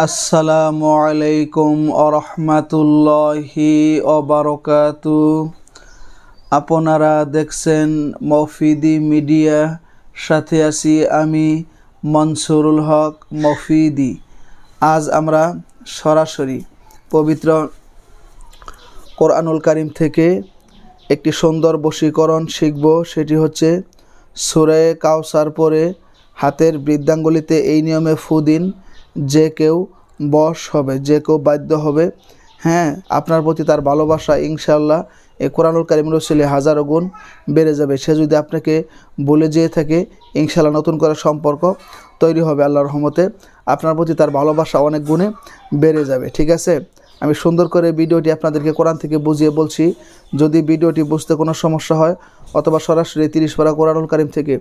আসসালামু আলাইকুম আরহামাতুল্লাহি অবারকাতু আপনারা দেখছেন মফিদি মিডিয়া, সাথে আছি আমি মনসুরুল হক মফিদি। আজ আমরা সরাসরি পবিত্র কোরআনুল কারিম থেকে একটি সুন্দর বশীকরণ শিখব, সেটি হচ্ছে সুরে কাউসার পরে হাতের বৃদ্ধাঙ্গুলিতে এই নিয়মে ফু দিন। যে কেউ বশ হবে, যে কেউ বাধ্য হবে। হ্যাঁ আপনার প্রতি তার ভালোবাসা ইনশাল্লাহ এ কোরআনুল কারিম রসিলে হাজারো গুণ বেড়ে যাবে। সে যদি আপনাকে বলে যেয়ে থাকে ইনশাল্লাহ নতুন করে সম্পর্ক তৈরি হবে আল্লাহর রহমতে, আপনার প্রতি তার ভালোবাসা অনেক গুণে বেড়ে যাবে। ঠিক আছে? আমি সুন্দর করে ভিডিওটি আপনাদেরকে কোরআন থেকে বুঝিয়ে বলছি। যদি ভিডিওটি বুঝতে কোনো সমস্যা হয় অথবা সরাসরি তিরিশ পারা কোরআনুল কারিম থেকে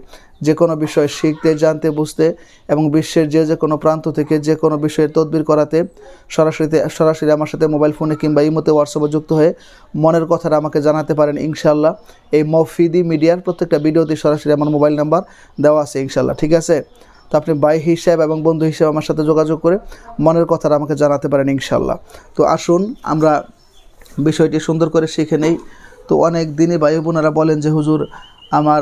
যে কোনো বিষয় শিখতে, জানতে, বুঝতে এবং বিশ্বের যে যে কোনো প্রান্ত থেকে যে কোনো বিষয়ে তদবির করাতে সরাসরিতে, সরাসরি আমার সাথে মোবাইল ফোনে কিংবা ইমোতে হোয়াটসঅ্যাপে যুক্ত হয়ে মনের কথাটা আমাকে জানাতে পারেন ইনশাল্লাহ এই মফিদি মিডিয়ার প্রত্যেকটা ভিডিওতে সরাসরি আমার মোবাইল নাম্বার দেওয়া আছে ইনশাল্লাহ ঠিক আছে? তো আপনি ভাই হিসাব এবং বন্ধু হিসাবে আমার সাথে যোগাযোগ করে মনের কথাটা আমাকে জানাতে পারেন ইনশাল্লাহ তো আসুন, আমরা বিষয়টি সুন্দর করে শিখে নেই। তো অনেক দিনই ভাই বোনেরা বলেন যে, হুজুর, আমার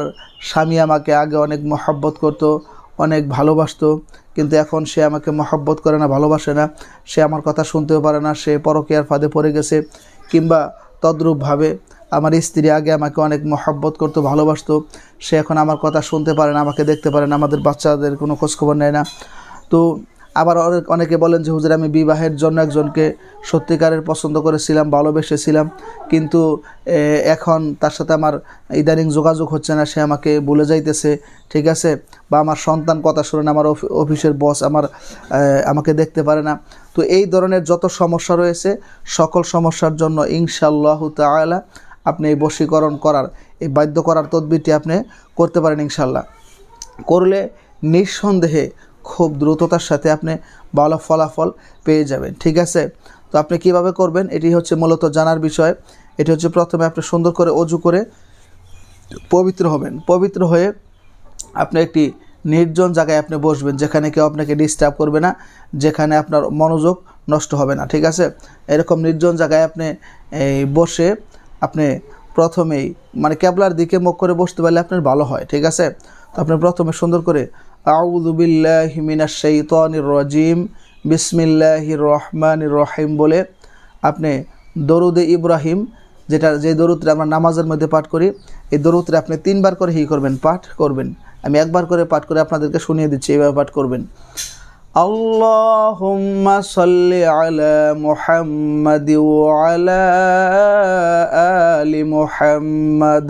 স্বামী আমাকে আগে অনেক মহব্বত করতো, অনেক ভালোবাসত, কিন্তু এখন সে আমাকে মহব্বত করে না, ভালোবাসে না। সে আমার কথা শুনতেও পারে না, সে পরকীয়ার ফাঁদে পড়ে গেছে। কিংবা তদ্রূপভাবে, আমার স্ত্রী আগে আমাকে অনেক মহব্বত করতো, ভালোবাসতো, সে এখন আমার কথা শুনতে পারে না, আমাকে দেখতে পারে না, আমাদের বাচ্চাদের কোনো খোঁজখবর নেয় না। তো আবার অনেক অনেকে বলেন যে, হুজুর, আমি বিবাহের জন্য একজনকে সত্যিকারের পছন্দ করেছিলাম, ভালোবেসেছিলাম, কিন্তু এখন তার সাথে আমার ইদানিং যোগাযোগ হচ্ছে না, সে আমাকে বলে যাইতেছে, ঠিক আছে? বা আমার সন্তান কথা শুনে আমার অফি- অফিসের বস আমার আমাকে দেখতে পারে না। তো এই ধরনের যত সমস্যা রয়েছে, সকল সমস্যার জন্য ইনশাল্লাহ তাআলা আপনি এই বশীকরণ করার, এই বাধ্য করার তদবিরটি আপনি করতে পারেন ইনশাল্লাহ করলে নিঃসন্দেহে খুব দ্রুততার সাথে আপনি ভালো ফলাফল পেয়ে যাবেন, ঠিক আছে? তো আপনি কীভাবে করবেন? এটি হচ্ছে মূলত জানার বিষয়। এটি হচ্ছে প্রথমে আপনি সুন্দর করে অজু করে পবিত্র হবেন। পবিত্র হয়ে আপনি একটি নির্জন জায়গায় আপনি বসবেন, যেখানে কেউ আপনাকে ডিস্টার্ব করবে না, যেখানে আপনার মনোযোগ নষ্ট হবে না, ঠিক আছে? এরকম নির্জন জায়গায় আপনি এই বসে আপনি প্রথমেই মানে ক্যাবলার দিকে মুখ করে বসতে পারলে আপনার ভালো হয়, ঠিক আছে? তো আপনি প্রথমে সুন্দর করে আউদুবিল্লাহ মিনাশ সৈতন রজিম। বিসমিল্লাহির রহমান রহিম বলে আপনি দরুদে ইব্রাহিম, যেটা যে দরুদটা আমরা নামাজের মধ্যে পাঠ করি, এই দরুদটা আপনি তিনবার করে হি করবেন, পাঠ করবেন। আমি একবার করে পাঠ করে আপনাদেরকে শুনিয়ে দিচ্ছি এইভাবে পাঠ করবেন। আল্লাহুম্মা সাল্লি আলা মুহাম্মাদি ওয়া আলা আলি মুহাম্মাদ।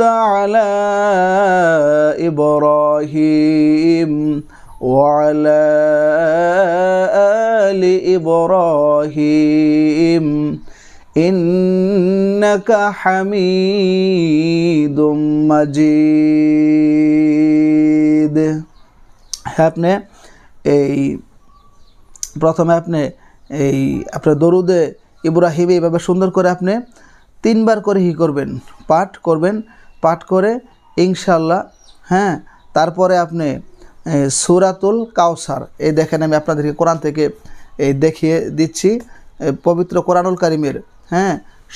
على إبراهيم وعلى آل إبراهيم إنك حميد مجيد হ্যাঁ আপনি এই প্রথমে আপনি এই আপনার দরুদে ইব্রাহিম এইভাবে সুন্দর করে আপনি তিনবার করে হি করবেন পাঠ করবেন পাঠ করে ইনশাল্লাহ হ্যাঁ তারপরে আপনি সুরাতুল কাউসার এই দেখেন আমি আপনাদেরকে কোরআন থেকে, এই দেখিয়ে দিচ্ছি পবিত্র কোরআনুল কারিমের হ্যাঁ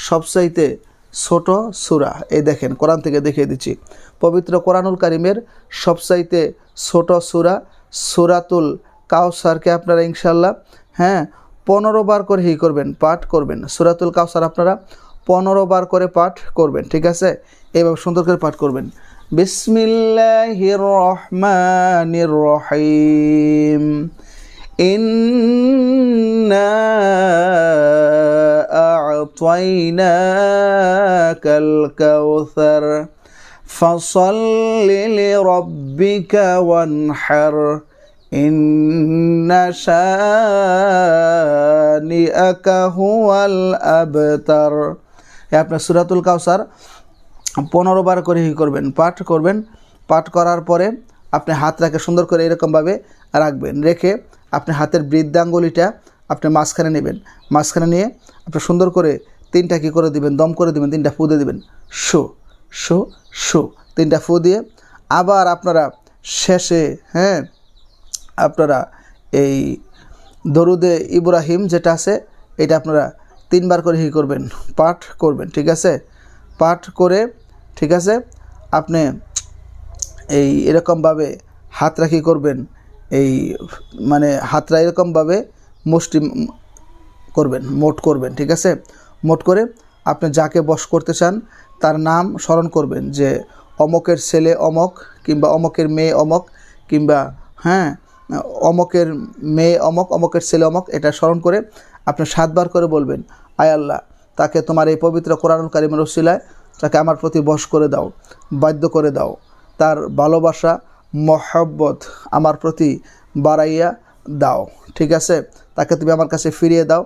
সবচাইতে ছোট সুরা, এই দেখেন, কোরআন থেকে দেখিয়ে দিচ্ছি, পবিত্র কোরআনুল কারিমের সবচাইতে ছোট সুরা, সুরাতুল কাউসারকে আপনারা ইনশাল্লাহ হ্যাঁ পনেরো বার করে হি করবেন, পাঠ করবেন, সুরাতুল কাউসার আপনারা পনেরো বার করে পাঠ করবেন ঠিক আছে এইভাবে সুন্দর করে পাঠ করবেন বিসমিল্লাহির রহমানির রহিম إنا أعطيناك الكوثر فصل لربك وانحر إن শানিআকা হুয়াল আবতার এ আপনার সুরাতুল কাউসার পনেরো বার করে করবেন, পাঠ করবেন। পাঠ করার পরে আপনি হাত রাখে সুন্দর করে এরকমভাবে রাখবেন। রেখে আপনি হাতের বৃদ্ধাঙ্গুলিটা আপনি মাঝখানে নেবেন। মাঝখানে নিয়ে আপনি সুন্দর করে তিনটা কী করে দিবেন? দম করে দিবেন, তিনটা ফু দিয়ে দিবেন। শো শো শো, তিনটা ফু দিয়ে আবার আপনারা শেষে হ্যাঁ আপনারা এই দরুদে ইব্রাহিম যেটা আছে, এটা আপনারা তিনবার করে হি করবেন, পাঠ করবেন, ঠিক আছে? পাঠ করে, ঠিক আছে? আপনি এই এরকমভাবে হাত রাখি করবেন, এই মানে হাতরা এরকমভাবে মুষ্টি করবেন, মোট করবেন, ঠিক আছে? মোট করে আপনি যাকে বশ করতে চান, তার নাম স্মরণ করবেন যে অমকের ছেলে অমক কিংবা অমকের মেয়ে অমক কিংবা হ্যাঁ অমকের মেয়ে অমক, অমকের ছেলে অমক, এটা স্মরণ করে আপনি সাতবার করে বলবেন আয় আল্লাহ, তাকে তোমার এই পবিত্র কোরআনুল কারিমের ওসিলায় তাকে আমার প্রতি বশ করে দাও, বাধ্য করে দাও। তার ভালোবাসা, মহব্বত আমার প্রতি বাড়াইয়া দাও, ঠিক আছে? তাকে তুমি আমার কাছে ফিরিয়ে দাও।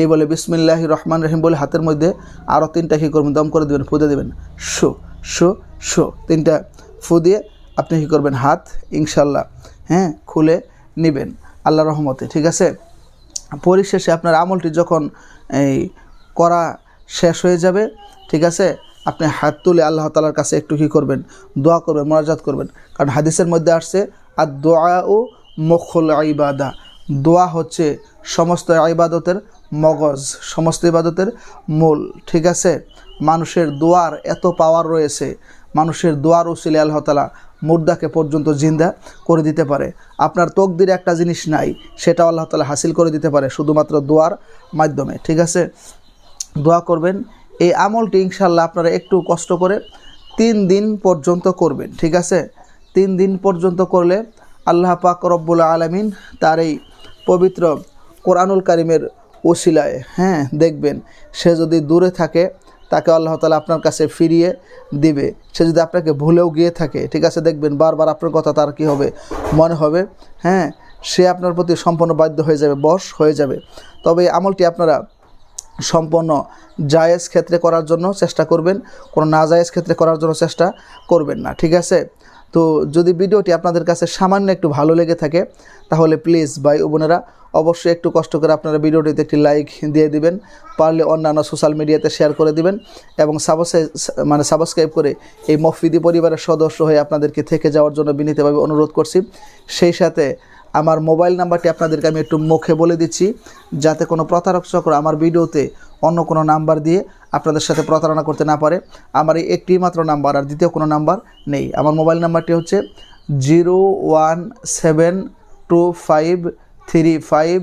এই বলে বিসমিল্লাহ রহমান রহিম বলে হাতের মধ্যে আরও তিনটা কী করবেন? দম করে দেবেন, ফুদে দেবেন। শো শো শো, তিনটা ফু দিয়ে আপনি কী করবেন? হাত ইনশাল্লাহ হ্যাঁ খুলে নেবেন আল্লাহ রহমতে, ঠিক আছে? পরিশেষে আপনার আমলটি যখন এই করা শেষ হয়ে যাবে, ঠিক আছে? আপনি হাত তুলে আল্লাহ তালার কাছে একটু কী করবেন? দোয়া করবেন, মোনাজাত করবেন। কারণ হাদিসের মধ্যে আসছে আর দোয়া ও মখল ইবাদা। দোয়া হচ্ছে সমস্ত ইবাদতের মগজ, সমস্ত ইবাদতের মূল, ঠিক আছে? মানুষের দোয়ার এত পাওয়ার রয়েছে, মানুষের দোয়ার উসিলে আল্লাহ তালা মুর্দাকে পর্যন্ত জিন্দা করে দিতে পারে। আপনার তকদিরে একটা জিনিস নাই সেটা আল্লাহ তালা হাসিল করে দিতে পারে শুধুমাত্র দোয়ার মাধ্যমে, ঠিক আছে? দোয়া করবেন, এই আমলটি ইনশাল্লাহ আপনারা একটু কষ্ট করে তিন দিন পর্যন্ত করবেন, ঠিক আছে? তিন দিন পর্যন্ত করলে আল্লাহ পাক রব্বুল আলমিন তার এই পবিত্র কোরআনুল কারিমের ওসিলায় হ্যাঁ দেখবেন, সে যদি দূরে থাকে তাকে আল্লাহ তালা আপনার কাছে ফিরিয়ে দিবে। সে যদি আপনাকে ভুলেও গিয়ে থাকে, ঠিক আছে, দেখবেন বারবার আপনার কথা তার কী হবে? মনে হবে হ্যাঁ সে আপনার প্রতি সম্পূর্ণ বাধ্য হয়ে যাবে, বশ হয়ে যাবে। তবে আমলটি আপনারা সম্পন্ন জায়েজ ক্ষেত্রে করার জন্য চেষ্টা করবেন, কোনো না জায়েজ ক্ষেত্রে করার জন্য চেষ্টা করবেন না, ঠিক আছে? তো যদি ভিডিওটি আপনাদের কাছে সামান্য একটু ভালো লেগে থাকে, তাহলে প্লিজ ভাই ও বোনেরা অবশ্যই একটু কষ্ট করে আপনারা ভিডিওটিতে একটি লাইক দিয়ে দিবেন, পারলে অন্যান্য সোশ্যাল মিডিয়াতে শেয়ার করে দিবেন এবং সাবস্ক্রাইব মানে সাবস্ক্রাইব করে এই মফিদি পরিবারের সদস্য হয়ে আপনাদেরকে থেকে যাওয়ার জন্য বিনীতভাবে অনুরোধ করছি। সেই সাথে আমার মোবাইল নাম্বারটি আপনাদেরকে আমি একটু মুখে বলে দিচ্ছি, যাতে কোনো প্রতারক চক্র আমার ভিডিওতে অন্য কোনো নাম্বার দিয়ে আপনাদের সাথে প্রতারণা করতে না পারে। আমার এই একটি মাত্র নাম্বার আর দ্বিতীয় কোনো নাম্বার নেই। আমার মোবাইল নাম্বারটি হচ্ছে zero one seven two five three five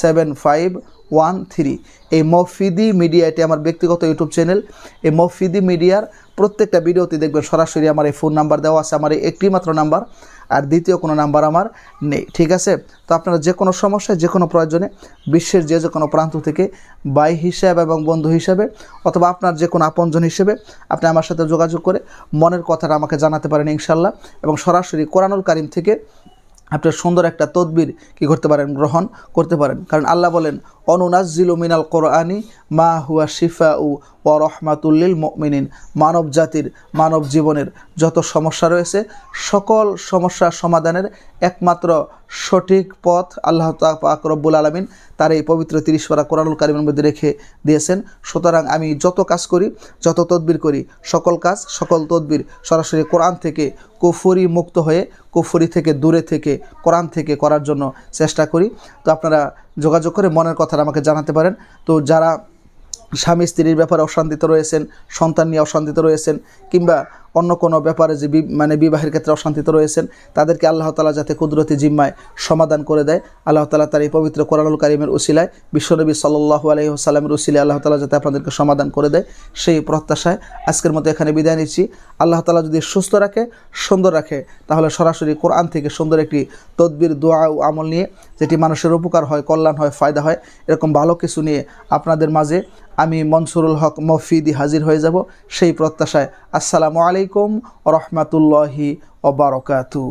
seven five one three এই মফিদি মিডিয়া এটি আমার ব্যক্তিগত ইউটিউব চ্যানেল। এই মফিদি মিডিয়ার প্রত্যেকটা ভিডিওতে দেখবেন সরাসরি আমার এই ফোন নাম্বার দেওয়া আছে, আমার এই একটি মাত্র নাম্বার, আর দ্বিতীয় কোনো নাম্বার আমার নেই, ঠিক আছে? তো আপনারা যে কোনো সমস্যায় যে কোনো প্রয়োজনে বিশ্বের যে যে কোনো প্রান্ত থেকে বাই হিসাবে এবং বন্ধু হিসাবে, অথবা আপনার যে কোনো আপনজন হিসেবে আপনি আমার সাথে যোগাযোগ করে মনের কথাটা আমাকে জানাতে পারেন ইনশাল্লাহ। এবং সরাসরি কোরআনুল কারিম থেকে আপনার সুন্দর একটা তদবির কি করতে পারেন গ্রহণ করতে পারেন। কারণ আল্লাহ বলেন অনুনাজিল মিনাল কোরআনি মা হুয়া শিফা ও রহমাতুল্লিল মিনিন মানব জাতির, মানব জীবনের যত সমস্যা রয়েছে, সকল সমস্যার সমাধানের একমাত্র সঠিক পথ আল্লাহ পাক আলমিন তার এই পবিত্র তিরিশ পারা কোরআনুল কারিমের মধ্যে রেখে দিয়েছেন। সুতরাং আমি যত কাজ করি, যত তদবির করি, সকল কাজ, সকল তদবির সরাসরি কোরআন থেকে কুফুরি মুক্ত হয়ে, কুফুরি থেকে দূরে থেকে কোরআন থেকে করার জন্য চেষ্টা করি। তো আপনারা যোগাযোগ করে মনের কথাটা আমাকে জানাতে পারেন। তো যারা স্বামী স্ত্রীর ব্যাপারে অশান্তিতে রয়েছেন, সন্তান নিয়ে অশান্তিতে রয়েছেন, কিংবা অন্য কোনো ব্যাপারে যে মানে বিবাহের ক্ষেত্রে অশান্তিতে রয়েছেন, তাদেরকে আল্লাহ তালা যাতে কুদরতি জিম্মায় সমাধান করে দেয়। আল্লাহ তালা তার এই পবিত্র কোরআনুল কারিমের উসিলায় বিশ্বনবী সাল্লাহ আলহিহাস্লামের উসিলায় আল্লাহ তালা যাতে আপনাদেরকে সমাধান করে দেয়, সেই প্রত্যাশায় আজকের মতো এখানে বিদায় নিচ্ছি। আল্লাহ তালা যদি সুস্থ রাখে, সুন্দর রাখে, তাহলে সরাসরি কোরআন থেকে সুন্দর একটি তদবির, দোয়া ও আমল নিয়ে যেটি মানুষের উপকার হয়, কল্যাণ হয়, ফায়দা হয়, এরকম ভালো কিছু নিয়ে আপনাদের মাঝে আমি মনসুরুল হক মফিদি হাজির হয়ে যাব। সেই প্রত্যাশায় আসসালামু আলাইকুম রহমাতুল্লাহি ওবরকাতু